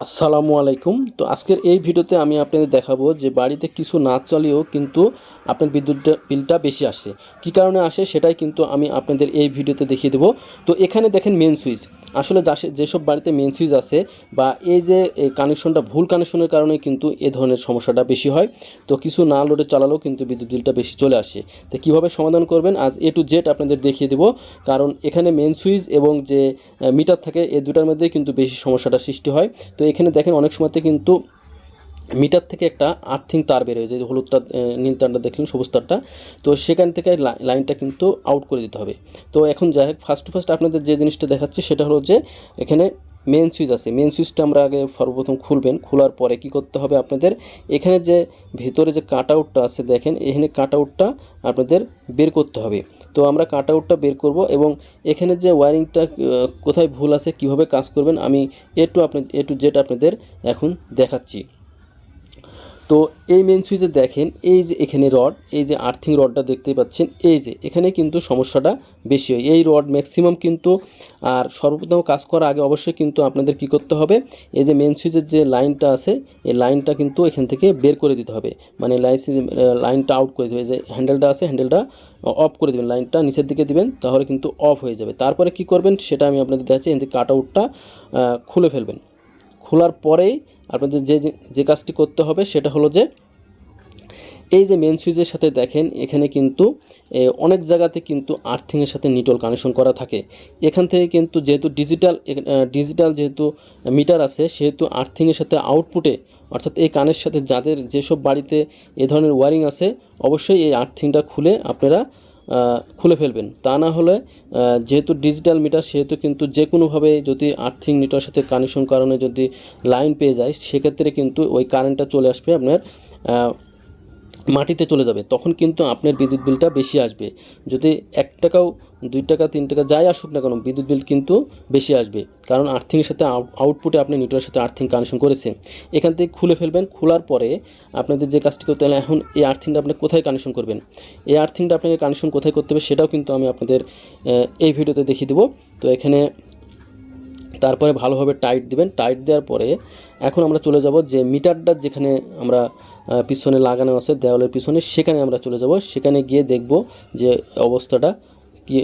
আসসালামু আলাইকুম। তো আজকের এই ভিডিওতে আমি আপনাদের দেখাবো যে বাড়িতে কিছু না চলেও কিন্তু আপনার বিদ্যুৎ বিলটা বেশি আসে। কি কারণে আসে সেটাই কিন্তু আমি আপনাদের এই ভিডিওতে দেখিয়ে দেবো। তো এখানে দেখেন মেন সুইচ আসলে যাসে- যেসব বাড়িতে মেন সুইচ আছে বা এই যে কানেকশনটা ভুল কানেকশনের কারণে কিন্তু এ ধরনের সমস্যাটা বেশি হয়। তো কিছু না লোডে চালালেও কিন্তু বিদ্যুৎ বিলটা বেশি চলে আসে। তো কীভাবে সমাধান করবেন? আজ এ টু জেড আপনাদের দেখিয়ে দেব। কারণ এখানে মেন সুইচ এবং যে মিটার থাকে, এ দুটার মধ্যেই কিন্তু বেশি সমস্যাটা সৃষ্টি হয়। তো এখানে দেখেন অনেক সময়তে কিন্তু মিটার থেকে একটা আর্থিং তার বের হয়ে যায়, যে হলুদটা নীল তারটা দেখলেন, সবুজ তারটা। তো সেখান থেকে লাই- লাইনটা কিন্তু আউট করে দিতে হবে। তো এখন যাই হোক ফার্স্ট টু ফার্স্ট আপনাদের যে জিনিসটা দেখাচ্ছি, সেটা হলো যে এখানে মেন সুইচ আছে। মেন সুইচটা আমরা আগে সর্বপ্রথম খুলবেন, খোলার পরে কি করতে হবে আপনাদের? এখানে যে ভিতরে যে কাট আউটটা আছে, দেখেন, এখানে কাট আউটটা আপনাদের বের করতে হবে। তো আমরা কাট আউটটা বের করব এবং এখানে যে ওয়ারিংটা কোথায় ভুল আছে, কীভাবে কাজ করবেন, আমি এ টু আপনি এ টু জেড আপনাদের এখন দেখাচ্ছি। তো এই মেন সুইচে দেখেন, এই যে এখানে রড এই যে আর্থিং রডটা দেখতে পাচ্ছেন, এই যে এখানে কিন্তু সমস্যাটা বেশি হয়। এই রড ম্যাক্সিমাম কিন্তু, আর সর্বপ্রথম কাজ করার আগে অবশ্যই কিন্তু আপনাদের কি করতে হবে, এই যে মেন সুইচের যে লাইনটা আছে, এই লাইনটা কিন্তু এখান থেকে বের করে দিতে হবে। মানে লাইন লাইনটা আউট করে দিতে হবে যে হ্যান্ডেলটা আছে হ্যান্ডেলটা অফ করে দেবেন লাইনটা নিচের দিকে দিবেন, তাহলে কিন্তু অফ হয়ে যাবে। তারপরে কি করবেন, সেটা আমি আপনাদের দেখাচ্ছি এখান থেকে কাট আউটটা খুলে ফেলবেন। খোলার পরেই আপনাদের যে, যে- কাজটি করতে হবে সেটা হলো যে, এই যে মেন সুইচের সাথে দেখেন, এখানে কিন্তু অনেক জায়গাতে কিন্তু আর্থিংয়ের সাথে নিটল কানেকশন করা থাকে। এখান থেকে কিন্তু যেহেতু ডিজিটাল ডিজিটাল যেহেতু মিটার আছে, সেহেতু আর্থিংয়ের সাথে আউটপুটে অর্থাৎ এই কানের সাথে যাদের যেসব বাড়িতে এ ধরনের ওয়ারিং আছে, অবশ্যই এই আর্থিংটা খুলে আপনারা খুলে ফেলবেন। তা না হলে যেহেতু ডিজিটাল মিটার সেহেতু কিন্তু যে কোনোভাবে যদি আর্থিং মিটার সাথে কানেকশন কারণে যদি লাইন পেয়ে যায়, সেক্ষেত্রে কিন্তু ওই কারেন্টটা চলে আসবে আপনার মাটিতে চলে যাবে। তখন কিন্তু আপনার বিদ্যুৎ বিলটা বেশি আসবে। যদি এক টাকাও দুই টাকা, তিন টাকা, যাই আসুক না কেন, বিদ্যুৎ বিল কিন্তু বেশি আসবে। কারণ আর্থিংয়ের সাথে আউটপুটে আপনি নিউট্রালের সাথে আর্থিং কানেকশন করেছেন। এখান থেকে খুলে ফেলবেন, খোলার পরে আপনাদের যে কাজটি করতে এখন এই আর্থিংটা আপনি কোথায় কানেকশন করবেন? এই আর্থিংটা আপনাকে কানেকশন কোথায় করতে হবে সেটাও কিন্তু আমি আপনাদের এই ভিডিওতে দেখিয়ে দেবো। তো এখানে তারপরে ভালোভাবে টাইট দিবেন। টাইট দেওয়ার পরে এখন আমরা চলে যাব যে মিটারটা যেখানে আমরা পিছনে লাগানো আছে, দেওয়ালের পিছনে, সেখানে আমরা চলে যাব। সেখানে গিয়ে দেখব যে অবস্থাটা কি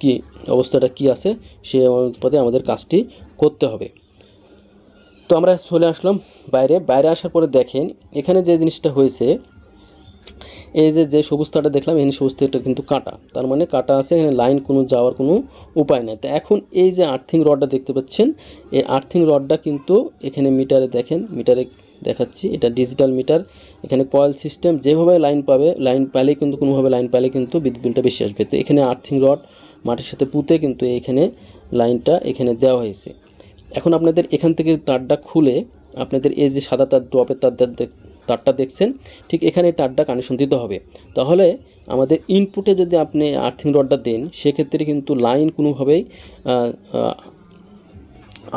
কি অবস্থাটা কি আছে সে অনুপাতে আমাদের কাজটি করতে হবে। তো আমরা চলে আসলাম বাইরে। বাইরে আসার পরে দেখেন, এখানে যে জিনিসটা হয়েছে, এই যে যে সবুজ দেখলাম এখানে সবুজ কিন্তু কাটা। তার মানে কাটা আছে, এখানে লাইন কোনো যাওয়ার কোনো উপায় নেই। তো এখন এই যে আর্থিং রডটা দেখতে পাচ্ছেন, এই আর্থিং রডটা কিন্তু এখানে মিটারে দেখেন, মিটারে দেখাচ্ছি। এটা ডিজিটাল মিটার এখানে কয়েল সিস্টেম যেভাবে লাইন পাবে লাইন পেলে কিন্তু কোনোভাবে লাইন পেলে কিন্তু বিদ্যুৎ বিলটা বেশি আসবে। তো এখানে আর্থিং রড মাটির সাথে পুঁতে কিন্তু এখানে লাইনটা এখানে দেওয়া হয়েছে। এখন আপনাদের এখান থেকে তারটা খুলে আপনাদের এই যে সাদা তার ড্রপের তার তারটা দেখছেন, ঠিক এখানে তারটা কানেকশন দিতে হবে। তাহলে আমাদের ইনপুটে যদি আপনি আর্থিং রডটা দেন, সেক্ষেত্রে কিন্তু লাইন কোনোভাবেই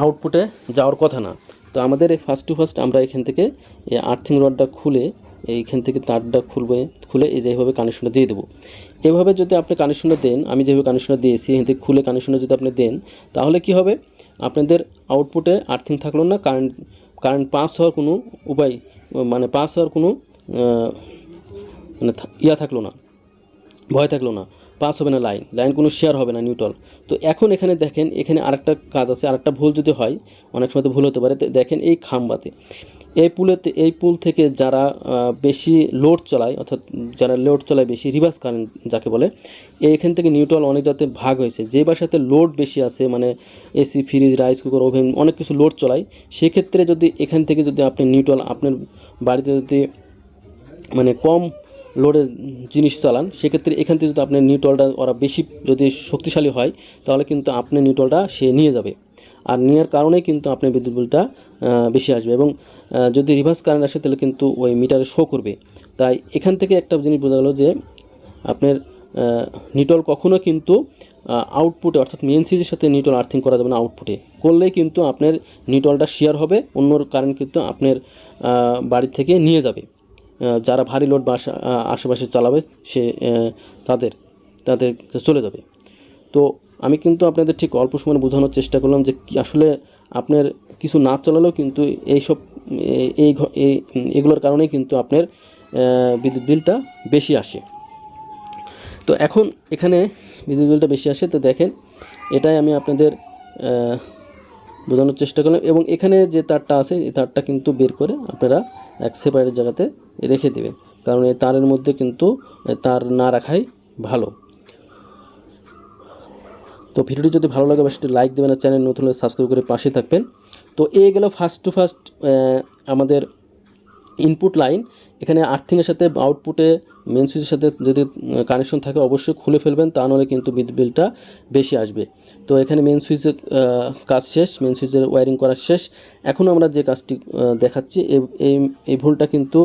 আউটপুটে যাওয়ার কথা না। তো আমাদের এই ফার্স্ট টু ফার্স্ট আমরা এখান থেকে এই আর্থিং রডটা খুলে এইখান থেকে তারটা খুলবে, খুলে এই যেভাবে কানেকশনটা দিয়ে দেবো। এভাবে যদি আপনি কানেকশনটা দেন, আমি যেভাবে কানেকশনটা দিয়েছি, এখান থেকে খুলে কানেকশনটা যদি আপনি দেন, তাহলে কি হবে? আপনাদের আউটপুটে আর্থিং থাকল না কারেন্ট কারেন্ট পাস হওয়ার কোনো উপায় মানে পাস হওয়ার কোনো মানে ইয়া থাকল না, ভয় থাকল না। পাস হবে না লাইন লাইন কোনো শেয়ার হবে না নিউট্রাল। তো এখন এখানে দেখেন, এখানে আরেকটা কাজ আছে, আরেকটা ভুল যদি হয়, অনেক সময় তো ভুল হতে পারে দেখেন এই খাম্বাতে। এই পুলেতে, এই পুল থেকে যারা বেশি লোড চালায়, অর্থাৎ যারা লোড চালায় বেশি, রিভার্স কারেন্ট যাকে বলে, এইখান থেকে নিউট্রাল অনেক যাতে ভাগ হয়েছে। যে বাসাতে লোড বেশি আছে মানে AC fridge, rice cooker, oven, অনেক কিছু লোড চলায়, সেক্ষেত্রে যদি এখান থেকে যদি আপনি নিউট্রাল, আপনার বাড়িতে যদি মানে কম লোডের জিনিস চালান, সেক্ষেত্রে এখান থেকে যদি আপনার নিউট্রলটা ওরা বেশি যদি শক্তিশালী হয়, তাহলে কিন্তু আপনার নিউট্রলটা সে নিয়ে যাবে। আর নেওয়ার কারণেই কিন্তু আপনার বিদ্যুৎ বিলটা বেশি আসবে এবং যদি রিভার্স কারেন্ট আসে, তাহলে কিন্তু ওই মিটারে শো করবে। তাই এখান থেকে একটা জিনিস বোঝা গেলো যে, আপনার নিটল কখনো কিন্তু আউটপুটে অর্থাৎ মেন সিজের সাথে নিটল আর্থিং করা যাবে না আউটপুটে করলেই কিন্তু আপনার নিটলটা শেয়ার হবে, অন্যর কারেন্ট কিন্তু আপনার বাড়ি থেকে নিয়ে যাবে। যারা ভারী লোড আহ, আশেপাশে চালাবে সে তাদের তাদের চলে যাবে। তো আমি কিন্তু আপনাদের ঠিক অল্প সময় বোঝানোর চেষ্টা করলাম যে আসলে আপনার কিছু না চালালেও কিন্তু এইসব এই এগুলোর কারণেই কিন্তু আপনার বিদ্যুৎ বিলটা বেশি আসে। তো এখন এখানে বিদ্যুৎ বিলটা বেশি আসে তো দেখেন এটাই আমি আপনাদের বোঝানোর চেষ্টা করলাম। এবং এখানে যে তারটা আছে এই তারটা কিন্তু বের করে আপনারা এক সেপারেট জায়গাতে রেখে দেবেন। কারণ এই তারের মধ্যে কিন্তু তার না রাখাই ভালো। তো ভিডিওটি যদি ভালো লাগে, অবশ্যই লাইক দেবেন আর চ্যানেল নতুন হলে সাবস্ক্রাইব করে পাশে থাকবেন। তো এই গেল ফার্স্ট টু ফার্স্ট আমাদের ইনপুট লাইন এখানে আর্থিংয়ের সাথে আউটপুটে মেন সুইচের সাথে যদি কানেকশন থাকে, অবশ্যই খুলে ফেলবেন, তা নাহলে কিন্তু বিদ্যুৎ বিলটা বেশি আসবে। তো এখানে মেন সুইচের কাজ শেষ মেন সুইচের ওয়ারিং করা শেষ। এখন আমরা যে কাজটি দেখাচ্ছি এই এই ভুলটা কিন্তু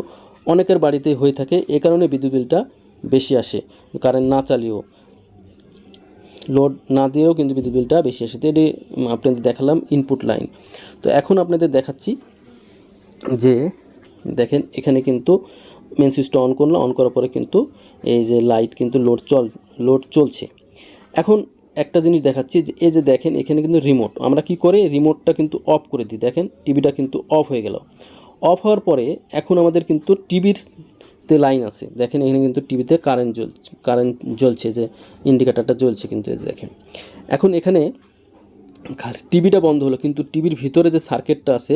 অনেকের বাড়িতেই হয়ে থাকে। এ কারণে বিদ্যুৎ বিলটা বেশি আসে, কারেন্ট না চালিয়েও। লোড না দিয়েও কিন্তু বিদ্যুৎ বিলটা বেশি আসে। তো এটি আপনাদের দেখালাম ইনপুট লাইন তো এখন আপনাদের দেখাচ্ছি যে, দেখেন এখানে কিন্তু মেন সুইচটা অন করল। অন করার পরে কিন্তু এই যে লাইট কিন্তু লোড চল লোড চলছে। এখন একটা জিনিস দেখাচ্ছি যে, এই যে দেখেন এখানে কিন্তু রিমোট আমরা কি করে? রিমোটটা কিন্তু অফ করে দিই। দেখেন টিভিটা কিন্তু অফ হয়ে গেল। অফ হওয়ার পরে এখন আমাদের কিন্তু টিভির তে লাইন আছে। দেখেন এখানে কিন্তু টিভিতে কারেন্ট জ্বলছে কারেন্ট জ্বলছে যে ইন্ডিকেটারটা জ্বলছে কিন্তু দেখেন। এখন এখানে টিভিটা বন্ধ হলো কিন্তু টিভির ভিতরে যে সার্কিটটা আছে,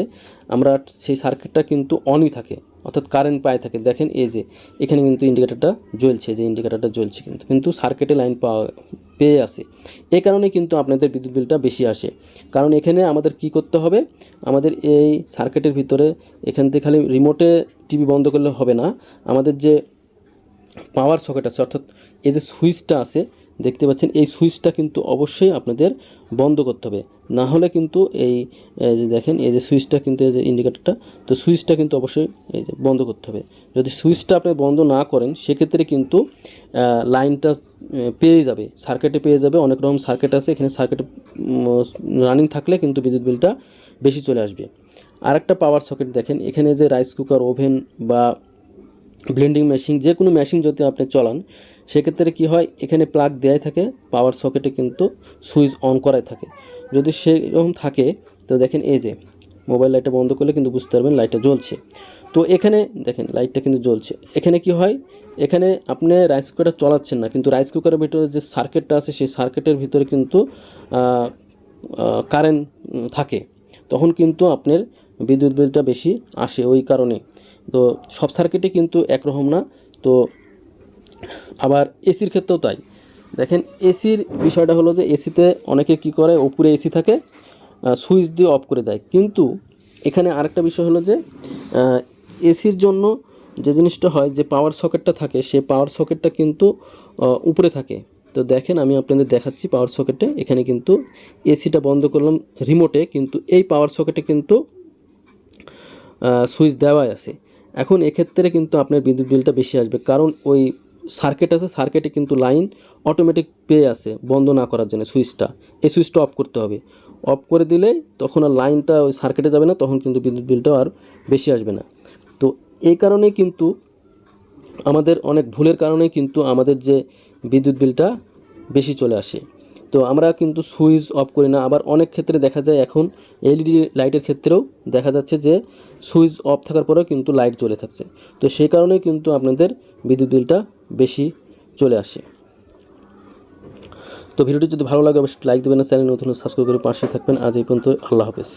আমরা সেই সার্কিটটা কিন্তু অনই থাকে। অর্থাৎ কারেন্ট পায় থাকে। দেখেন এই যে, এখানে কিন্তু ইন্ডিকেটারটা জ্বলছে, যে ইন্ডিকেটারটা জ্বলছে কিন্তু। কিন্তু সার্কিটে লাইন পাওয়া, পেয়ে আসে এই কারণে কিন্তু আপনাদের বিদ্যুৎ বিলটা বেশি আসে। কারণ এখানে আমাদের কি করতে হবে? আমাদের এই সার্কিটের ভিতরে এখান থেকে খালি রিমোটে টিভি বন্ধ করলে হবে না। আমাদের যে পাওয়ার সকেট আছে, অর্থাৎ এই যে সুইচটা আছে, দেখতে পাচ্ছেন, এই সুইচটা কিন্তু অবশ্যই আপনাদের বন্ধ করতে হবে। না হলে কিন্তু এই যে দেখেন, এই যে সুইচটা কিন্তু এই যে ইন্ডিকেটরটা তো সুইচটা কিন্তু অবশ্যই এই যে বন্ধ করতে হবে। যদি সুইচটা আপনি বন্ধ না করেন, সেক্ষেত্রে কিন্তু লাইনটা পেয়ে যাবে। সার্কিটে পেয়ে যাবে। অনেক রকম সার্কিট আছে। এখানে সার্কিট রানিং থাকলে কিন্তু বিদ্যুৎ বিলটা বেশি চলে আসবে। আর একটা পাওয়ার সকেট দেখেন। এখানে যে রাইস কুকার ওভেন বা ব্লেন্ডিং মেশিন যে কোনো মেশিন যদি আপনি চলান সেক্ষেত্রে কি হয়? এখানে প্লাগ দেয়াই থাকে পাওয়ার সকেটে কিন্তু সুইচ অন করাই থাকে। যদি সেরকম থাকে, তো দেখেন এই যে মোবাইল লাইটটা বন্ধ করলে কিন্তু বুঝতে পারবেন লাইটটা জ্বলছে। তো এখানে দেখেন লাইটটা কিন্তু জ্বলছে। এখানে কি হয়? এখানে আপনি রাইস কুকারটা চলাচ্ছেন না, কিন্তু রাইস কুকারের ভিতরে যে সার্কিটটা আছে, সেই সার্কিটের ভিতরে কিন্তু কারেন্ট থাকে। তখন কিন্তু আপনার বিদ্যুৎ বিলটা বেশি আসে, ওই কারণে। তো সব সার্কিটে কিন্তু একরকম না। তো আবার এসির ক্ষেত্রেও তাই। দেখেন, এসির বিষয়টা হলো যে এসিতে অনেকে কি করে? উপরে এসি থাকে সুইচ দিয়ে অফ করে দেয়। কিন্তু এখানে আরেকটা বিষয় হলো যে এসির জন্য যে জিনিসটা হয়, যে পাওয়ার সকেটটা থাকে, সে পাওয়ার সকেটটা কিন্তু উপরে থাকে। তো দেখেন, আমি আপনাদের দেখাচ্ছি পাওয়ার সকেটে। এখানে কিন্তু এসিটা বন্ধ করলাম রিমোটে, কিন্তু এই পাওয়ার সকেটে কিন্তু সুইচ দেওয়াই আছে। এখন এক্ষেত্রে কিন্তু আপনার বিদ্যুৎ বিলটা বেশি আসবে। কারণ ওই সার্কিট আছে, সার্কিটে কিন্তু লাইন অটোমেটিক পেয়ে আছে বন্ধ না করার জন্য সুইচটা। এই সুইচটা অফ করতে হবে। অফ করে দিলে তখন আর লাইনটা ওই সার্কিটে যাবে না, তখন কিন্তু বিদ্যুৎ বিলটাও আর বেশি আসবে না। তো এই কারণে কিন্তু আমাদের অনেক ভুলের কারণে কিন্তু আমাদের যে বিদ্যুৎ বিলটা বেশি চলে আসে। তো আমরা কিন্তু সুইচ অফ করি না। আবার অনেক ক্ষেত্রে দেখা যায় এখন এলইডি লাইটের ক্ষেত্রেও দেখা যাচ্ছে যে সুইচ অফ থাকার পরেও কিন্তু লাইট জ্বলে থাকছে। তো সেই কারণেই কিন্তু আপনাদের বিদ্যুৎ বিলটা বেশি চলে আসে। তো ভিডিওটি যদি ভালো লাগে, অবশ্যই লাইক দেবেন চ্যানেল নতুন সাবস্ক্রাইব করে পাশে থাকবেন। আজ এই পর্যন্ত আল্লাহ হাফেজ।